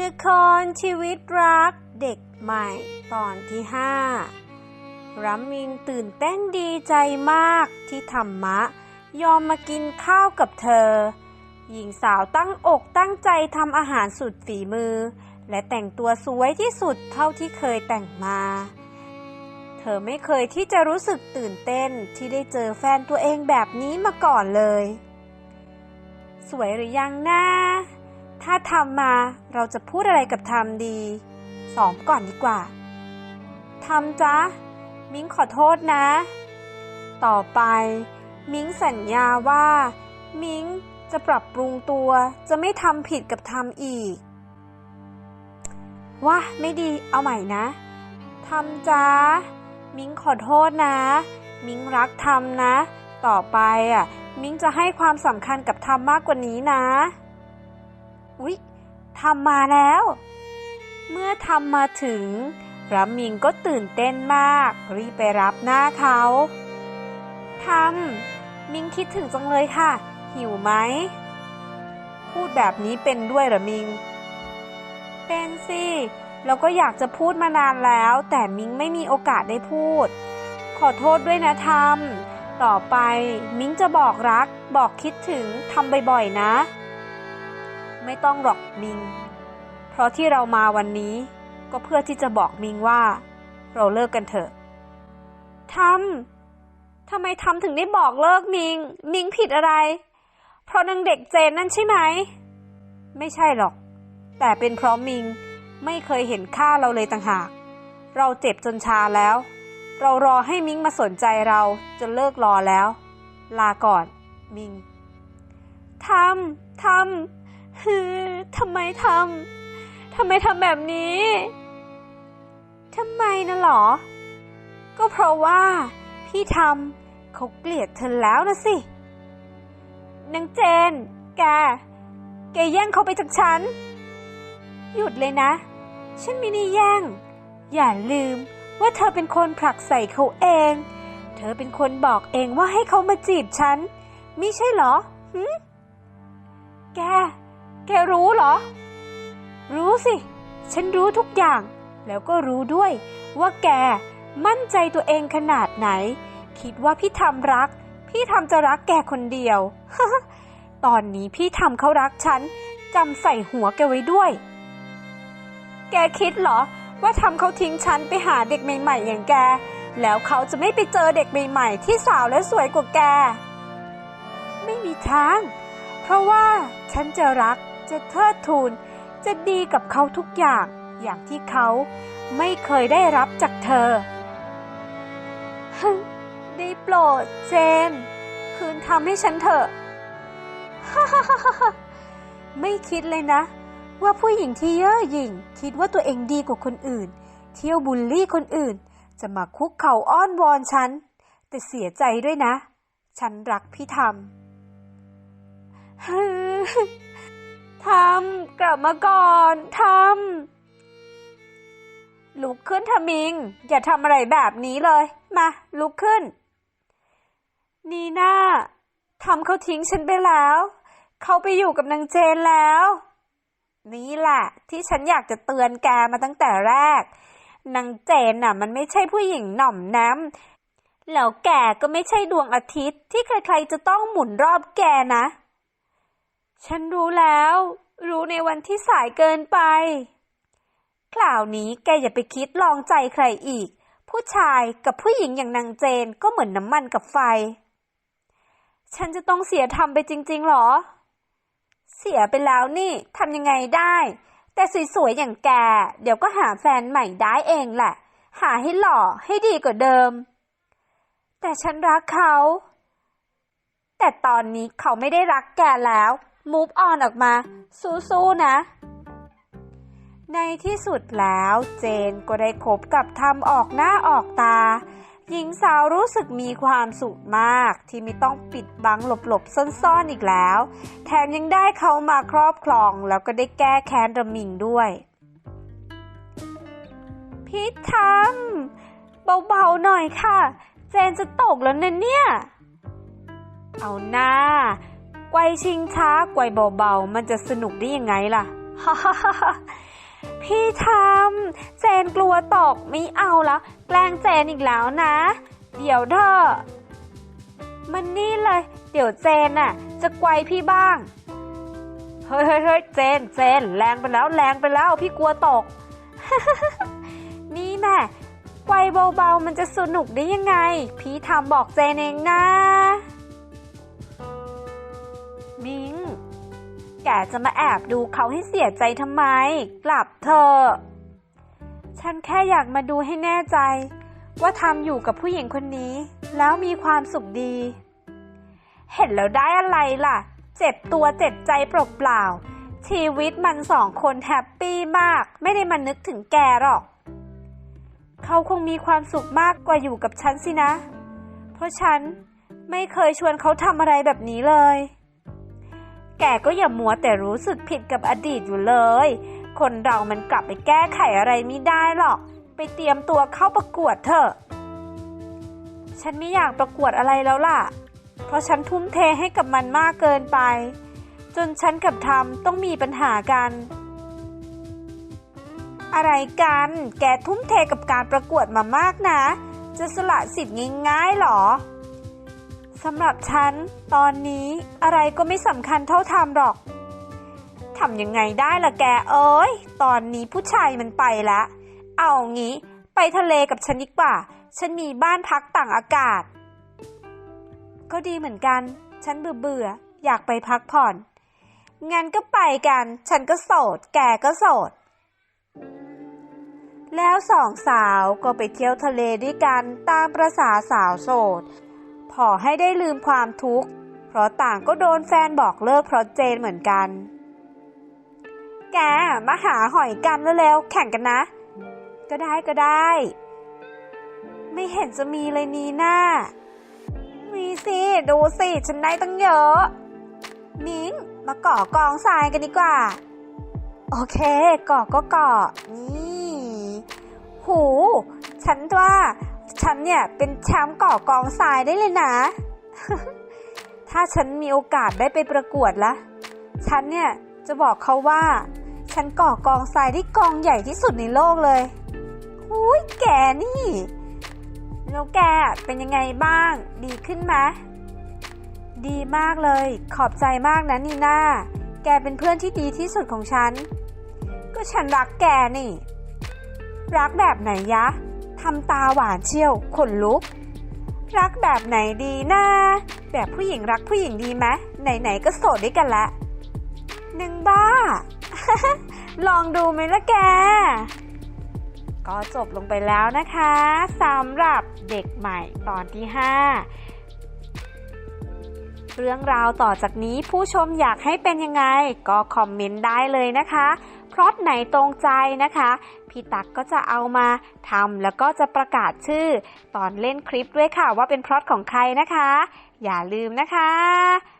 ละครชีวิตรักเด็กใหม่ตอนที่ห้ารัมมิงตื่นเต้นดีใจมากที่ธรรมะ ยอมมากินข้าวกับเธอ หญิงสาวตั้งอกตั้งใจทำอาหารสุดฝีมือ และแต่งตัวสวยที่สุดเท่าที่เคยแต่งมา เธอไม่เคยที่จะรู้สึกตื่นเต้นที่ได้เจอแฟนตัวเองแบบนี้มาก่อนเลย สวยหรือยังนะ ถ้าทำมาเราจะพูดอะไรกับทำดีสอมก่อนดีกว่าทำจ๊ะมิ้งขอโทษนะ ต่อไป มิ้งสัญญาว่า มิ้งจะปรับปรุงตัวจะไม่ทำผิดกับทำอีกว่าไม่ดีเอาใหม่นะทำจ๊ะมิ้งขอโทษนะ มิ้งรักทำนะ ต่อไปอะ มิ้งจะให้ความสำคัญกับทำมากกว่านี้นะ ทำมาแล้ว เมื่อทำมาถึงพรัมมิงก็ตื่นเต้นมาก รีบไปรับหน้าเขาทำมิงคิดถึงจังเลยค่ะ หิวไหม พูดแบบนี้เป็นด้วยหรอมิง เป็นสิเราก็อยากจะพูดมานานแล้ว แต่มิงไม่มีโอกาสได้พูด ขอโทษด้วยนะทำต่อไปมิงจะบอกรัก บอกคิดถึงทำบ่อยๆนะ ไม่ต้องหรอกมิง เพราะที่เรามาวันนี้ก็เพื่อที่จะบอกมิงว่า เราเลิกกันเถอะทำทำไมทำถึงได้บอกเลิกมิง มิงผิดอะไร เพราะนางเด็กเจนนั่นใช่ไหม ไม่ใช่หรอก แต่เป็นเพราะมิงไม่เคยเห็นค่าเราเลยต่างหาก เราเจ็บจนชาแล้ว เรารอให้มิงมาสนใจเราจนเลิกรอแล้ว ลาก่อน มิงทำทำ ทำไมทำทำไมทำแบบนี้ทำไมนะหรอ ก็เพราะว่า พี่ทำเขาเกลียดเธอแล้วนะสินางเจน แก แกแย่งเขาไปจากฉัน หยุดเลยนะ ฉันไม่ได้แย่ง อย่าลืมว่าเธอเป็นคนผลักใส่เขาเอง เธอเป็นคนบอกเองว่าให้เขามาจีบฉันมิใช่เหรอหืแก แกรู้เหรอ รู้สิ ฉันรู้ทุกอย่าง แล้วก็รู้ด้วย ว่าแกมั่นใจตัวเองขนาดไหน คิดว่าพี่ทำรัก พี่ทำจะรักแกคนเดียว ตอนนี้พี่ทำเขารักฉันจำใส่หัวแกไว้ด้วย แกคิดเหรอ ว่าทำเขาทิ้งฉันไปหาเด็กใหม่ๆอย่างแก แล้วเขาจะไม่ไปเจอเด็กใหม่ๆที่สาวและสวยกว่าแก ไม่มีทาง เพราะว่าฉันจะรัก จะเทิดทูน จะดีกับเขาทุกอย่าง อย่างที่เขาไม่เคยได้รับจากเธอฮึได้โปรดเจน คืนทำให้ฉันเถอะ ไม่คิดเลยนะ ว่าผู้หญิงที่เย่อหยิ่ง คิดว่าตัวเองดีกว่าคนอื่น เที่ยวบูลลี่คนอื่น จะมาคุกเข่าอ้อนวอนฉัน แต่เสียใจด้วยนะ ฉันรักพี่ทำ ทำกลับมาก่อนทำลุกขึ้นทมิง อย่าทำอะไรแบบนี้เลย มา ลุกขึ้น นีน่าทำเขาทิ้งฉันไปแล้ว เขาไปอยู่กับนางเจนแล้ว นี่แหละที่ฉันอยากจะเตือนแกมาตั้งแต่แรกนางเจนน่ะ มันไม่ใช่ผู้หญิงหน่อมน้ำแล้วแกก็ไม่ใช่ดวงอาทิตย์ที่ใครๆจะต้องหมุนรอบแกนะ ฉันรู้แล้ว รู้ในวันที่สายเกินไป คราวนี้แกอย่าไปคิดลองใจใครอีก ผู้ชายกับผู้หญิงอย่างนางเจนก็เหมือนน้ำมันกับไฟ ฉันจะต้องเสียทำไปจริง ๆหรอ เสียไปแล้วนี่ทำยังไงได้ แต่สวยๆอย่างแก เดี๋ยวก็หาแฟนใหม่ได้เองแหละ หาให้หล่อให้ดีกว่าเดิม แต่ฉันรักเขา แต่ตอนนี้เขาไม่ได้รักแกแล้ว move on ออกมา สู้ๆนะ ในที่สุดแล้วเจนก็ได้คบกับทำออกหน้าออกตา หญิงสาวรู้สึกมีความสุขมากที่ไม่ต้องปิดบังหลบๆ ซ่อนๆอีกแล้ว แถมยังได้เขามาครอบครองแล้วก็ได้แก้แค้นระมิงด้วยพี่ทำเบาๆหน่อยค่ะ เจนจะตกแล้วนะเนี่ย เอาหน้า ไกวชิงช้าไกวเบาๆ มันจะสนุกได้ยังไงล่ะ พี่ทำเจนกลัวตกไม่เอาแล้ว แกล้งเจนอีกแล้วนะ เดี๋ยวเธอมันนี่เลย เดี๋ยวเจนน่ะ จะไกวพี่บ้าง เฮ้ยเฮ้ยเฮ้ยเจนเจนแรงไปแล้วแรงไปแล้วพี่กลัวตก นี่แน่ไกวเบาๆ มันจะสนุกได้ยังไง พี่ทำบอกเจนเองนะ มิง แกจะมาแอบดูเขาให้เสียใจทำไม กลับเถอะฉันแค่อยากมาดูให้แน่ใจ ว่าทำอยู่กับผู้หญิงคนนี้ แล้วมีความสุขดี เห็นแล้วได้อะไรล่ะ เจ็บตัวเจ็บใจเปล่าๆชีวิตมันสองคนแฮปปี้มาก ไม่ได้มานึกถึงแกหรอก เขาคงมีความสุขมากกว่าอยู่กับฉันสินะ เพราะฉันไม่เคยชวนเขาทำอะไรแบบนี้เลย แกก็อย่ามัวแต่รู้สึกผิดกับอดีตอยู่เลย คนเรามันกลับไปแก้ไขอะไรไม่ได้หรอก ไปเตรียมตัวเข้าประกวดเถอะ ฉันไม่อยากประกวดอะไรแล้วล่ะ เพราะฉันทุ่มเทให้กับมันมากเกินไป จนฉันกับทำต้องมีปัญหากัน อะไรกัน แกทุ่มเทกับการประกวดมามากนะ จะสละสิทธิ์ง่ายๆหรอ สำหรับฉัน ตอนนี้อะไรก็ไม่สำคัญเท่าทำหรอกทำยังไงได้ล่ะแกเอ้ย ตอนนี้ผู้ชายมันไปละเอางี้ ไปทะเลกับฉันดีกว่า ฉันมีบ้านพักต่างอากาศ ก็ดีเหมือนกัน ฉันเบื่อเบื่ออยากไปพักผ่อน งั้นก็ไปกัน ฉันก็โสด แกก็โสด แล้วสองสาวก็ไปเที่ยวทะเลด้วยกันตามประษาสาวโสด พอให้ได้ลืมความทุกข์ เพราะต่างก็โดนแฟนบอกเลิกเพราะเจนเหมือนกัน แกมาหาหอยกันเร็วๆแข่งกันนะ ก็ได้ก็ได้ ไม่เห็นจะมีเลยนีหน้า มีสิ ดูสิ ฉันได้ตั้งเยอะ มิ้งมาก่อกองทรายกันดีกว่า โอเคก่อก็ก่อนี่ หู ฉันว่า ฉันเนี่ยเป็นแชมป์ก่อกองทรายได้เลยนะ ถ้าฉันมีโอกาสได้ไปประกวดละ ฉันเนี่ยจะบอกเขาว่า ฉันก่อกองทรายที่กองใหญ่ที่สุดในโลกเลยหุยแกนี่ แล้วแกเป็นยังไงบ้าง ดีขึ้นไหมดีมากเลย ขอบใจมากนะนีน่า แกเป็นเพื่อนที่ดีที่สุดของฉัน ก็ฉันรักแกนี่ รักแบบไหนยะำตาหวานเชี่ยว ขนลุก รักแบบไหนดีนะแบบผู้หญิงรักผู้หญิงดีไหมไหนๆก็โสดด้วยกันละหนึ่งบ้า ลองดูไหมละแก ก็จบลงไปแล้วนะคะสำหรับเด็กใหม่ตอนที่ 5 เรื่องราวต่อจากนี้ผู้ชมอยากให้เป็นยังไง ก็คอมเมนต์ได้เลยนะคะพล็อตไหนตรงใจนะคะ พี่ตักก็จะเอามาทำแล้วก็จะประกาศชื่อ ตอนเล่นคลิปด้วยค่ะว่าเป็นพล็อตของใครนะคะ อย่าลืมนะคะ